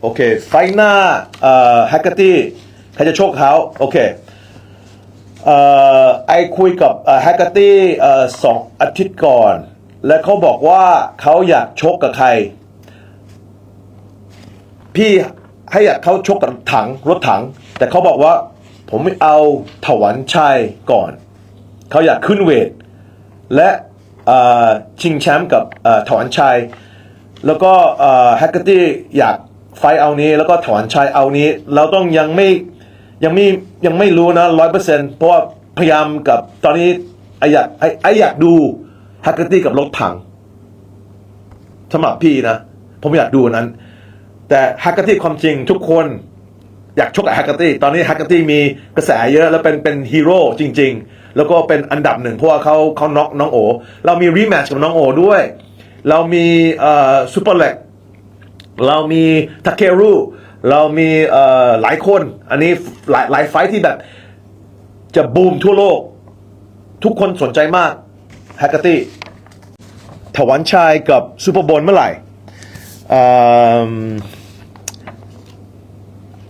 โอเค ไฟหน้าเอ่อแฮกเกอร์ตี้ใครจะโชคเขาโอเคเอ่อไอคุยกับแฮกเกอร์ตี้เอ่อสองอาทิตย์ก่อน และเขาบอกว่าเขาอยากชกกับใคร พี่ให้อยากเขาชกกับถังรถถัง แต่เขาบอกว่าผมไม่เอาถวันชัยก่อน เขาอยากขึ้นเวท และชิงแชมป์กับถวันชัย แล้วก็แฮกเกอร์ตี้อยาก ไฟเอานี้แล้วก็ถอนชัยเอานี้ เราต้องยังไม่ยังไม่ยังไม่รู้นะร้อยเปอร์เซ็นต์เพราะว่าพยายามกับตอนนี้ไออยากไอไออยากดูแฮกเกอร์ตี้กับรถถังสำหรับพี่นะ ผมอยากดูนั้น แต่แฮกเกอร์ตี้ความจริงทุกคนอยากชกกับแฮกเกอร์ตี้ตอนนี้แฮกเกอร์ตี้มีกระแสเยอะแล้วเป็นเป็นฮีโร่จริง ๆ แล้วก็เป็นอันดับหนึ่งเพราะว่าเขาเขาน็อกน้องโอ เรามีรีแมชกับน้องโอด้วย เรามีเอ่อซูเปอร์เล็ก เรามีทาเครุเรามีหลายคนอันนี้หลายหลายไฟที่แบบจะบูมทั่วโลก ทุกคนสนใจมากแฮกเกอร์ตี้ถวันชัยกับซูเปอร์โบนเมื่อไหร่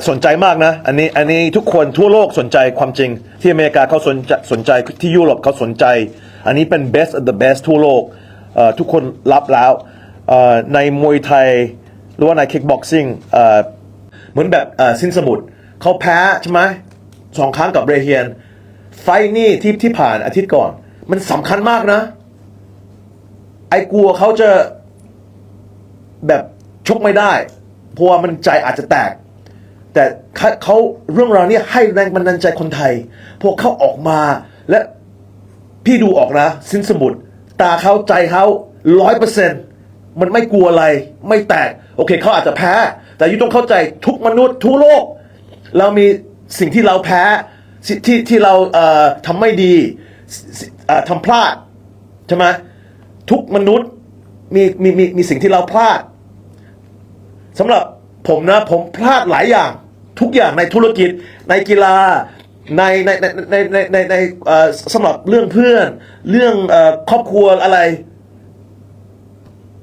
สนใจมากนะ อันนี้อันนี้ทุกคนทั่วโลกสนใจความจริง ที่อเมริกาเขาสนใจสนใจที่ยุโรปเขาสนใจ อันนี้เป็น best of the best ทั่วโลกทุกคนรับแล้วในมวยไทย หรือว่าน kickboxing เอ่อเหมือนแบบสินสมุทรเขาแพ้ใช่ไหมสองครั้งกับเรเฮียน ไฟท์นี่ที่ที่ผ่านอาทิตย์ก่อน มันสำคัญมากนะ ไอ้กลัวเขาจะแบบชกไม่ได้ เพราะว่ามันใจอาจจะแตก แต่เขาเรื่องราวเนี้ให้แรงบันดาลใจคนไทย พวกเขาออกมาและพี่ดูออกนะ สินสมุทรตาเขาใจเขาร้อยเปอร์เซ็นต์ มันไม่กลัวอะไร ไม่แตก โอเคเขาอาจจะแพ้ แต่ยูต้องเข้าใจทุกมนุษย์ทั่วโลก เรามีสิ่งที่เราแพ้สิที่ที่เราเอ่อทำไม่ดีเอ่อทำพลาดใช่ไหมทุกมนุษย์มีมีมีมีสิ่งที่เราพลาดสำหรับผมนะผมพลาดหลายอย่าง ทุกอย่างในธุรกิจในกีฬาในในในในในในในสำหรับเรื่องเพื่อน เรื่องครอบครัวอะไร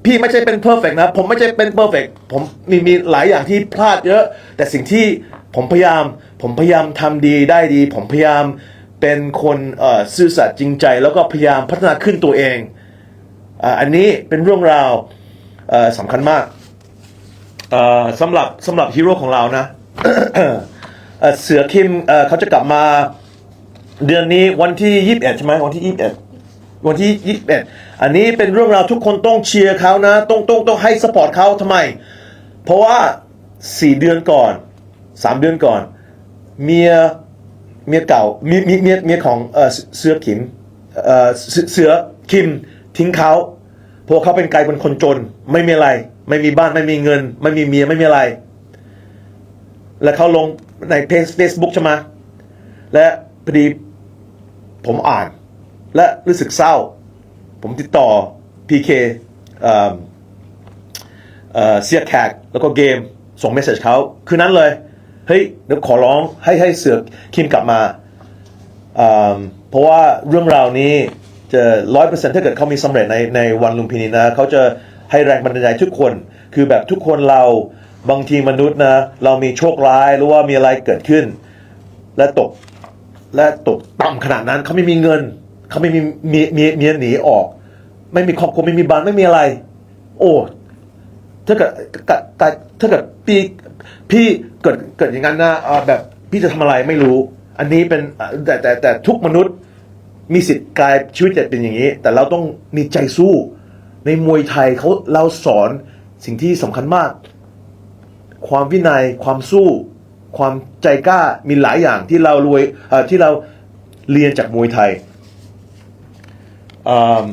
พี่ไม่ใช่เป็นเพอร์เฟกนะ ผมไม่ใช่เป็นเพอร์เฟกผมมีมีหลายอย่างที่พลาดเยอะ แต่สิ่งที่ผมพยายาม ผมพยายามทำดีได้ดี ผมพยายามเป็นคนเออซื่อสัตย์จริงใจ แล้วก็พยายามพัฒนาขึ้นตัวเองอันนี้เป็นเรื่องราวสำคัญมากสำหรับสำหรับฮีโร่ของเรานะเสือคิมเอ่อเขาจะกลับมาเดือนนี้วันที่ 21 ใช่ไหมวันที่ 21 วันที่ 21 อันนี้เป็นเรื่องราวทุกคนต้องเชียร์เขานะ ต้องต้องต้องให้สปอร์ตเขาทำไม เพราะว่า 4 เดือนก่อน 3 เดือนก่อน เมียเมียเก่าเมียเมียเมียของเสือคิมเสือเสือคิมทิ้งเขาเพราะเขาเป็นไกลเป็นคนจน ไม่มีอะไร ไม่มีบ้านไม่มีเงิน ไม่มีเมียไม่มีอะไร แล้วเขาลงในเพจ Facebook ใช่ไหมและพอดีผมอ่าน และรู้สึกเศร้า ผมติดต่อ PK เเสียแขกแล้วก็เกมส่งเมสเซจเขาคืนนั้นเลย เฮ้ยเดี๋ยวขอร้องให้ให้เสือกคิมกลับมาอ่าเพราะว่าเรื่องราวนี้จะร้อยเปอร์เซ็นต์ถ้าเกิดเขามีสำเร็จในในวันลุมพินีนะเขาจะให้แรงบันดาลใจทุกคน คือแบบทุกคนเราบางทีมนุษย์นะ เรามีโชคร้ายหรือว่ามีอะไรเกิดขึ้น และตกและตกต่ำขนาดนั้นเขาไม่มีเงิน เขาไม่มีเมียเมียเมียหนีออก ไม่มีครอบครัวไม่มีบ้านไม่มีอะไร โอ้ถ้าเกิดกะกะถ้าเกิดพี่พี่เกิดเกิดอย่างนั้นนะแบบพี่จะทำอะไรไม่รู้ อันนี้เป็นแต่แต่แต่ทุกมนุษย์มีสิทธิ์กลายชีวิตจะเป็นอย่างนี้ แต่เราต้องมีใจสู้ ในมวยไทยเขาเราสอนสิ่งที่สำคัญมาก ความวินัยความสู้ ความใจกล้ามีหลายอย่างที่เรารวยที่เราเรียนจากมวยไทย อ่า